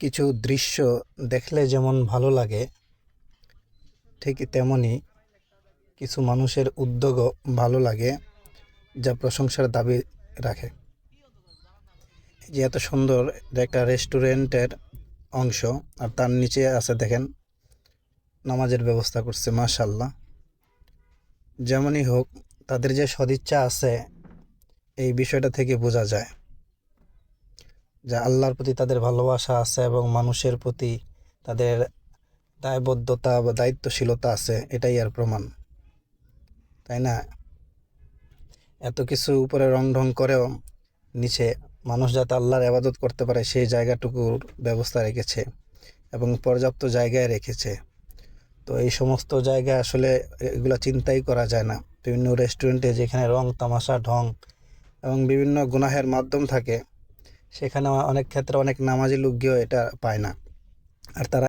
কিছু দৃশ্য দেখলে যেমন ভালো লাগে, ঠিক তেমনই কিছু মানুষের উদ্যোগও ভালো লাগে যা প্রশংসার দাবি রাখে। যে এত সুন্দর একটা রেস্টুরেন্টের অংশ, আর তার নিচে আছে দেখেন, নামাজের ব্যবস্থা করছে মাশাল্লাহ যেমনই হোক, তাদের যে সদিচ্ছা আছে, এই বিষয়টা থেকে বোঝা যায়। যে আল্লাহর প্রতি তাদের ভালোবাসা আছে এবং মানুষের প্রতি তাদের দায়বদ্ধতা বা দায়িত্বশীলতা আছে, এটাই আর প্রমাণ। তাই না? এত কিছু উপরে রং ঢং করেও নিচে মানুষ যাতে আল্লাহর আবাদত করতে পারে, সেই জায়গাটুকুর ব্যবস্থা রেখেছে এবং পর্যাপ্ত জায়গায় রেখেছে। তো এই সমস্ত জায়গায় আসলে এগুলো চিন্তাই করা যায় না। বিভিন্ন রেস্টুরেন্টে যেখানে রং, তামাশা, ঢং এবং বিভিন্ন গুনাহের মাধ্যম থাকে সেখানে অনেক ক্ষেত্রে অনেক নামাজি লোক এটা পায় না। আর তারা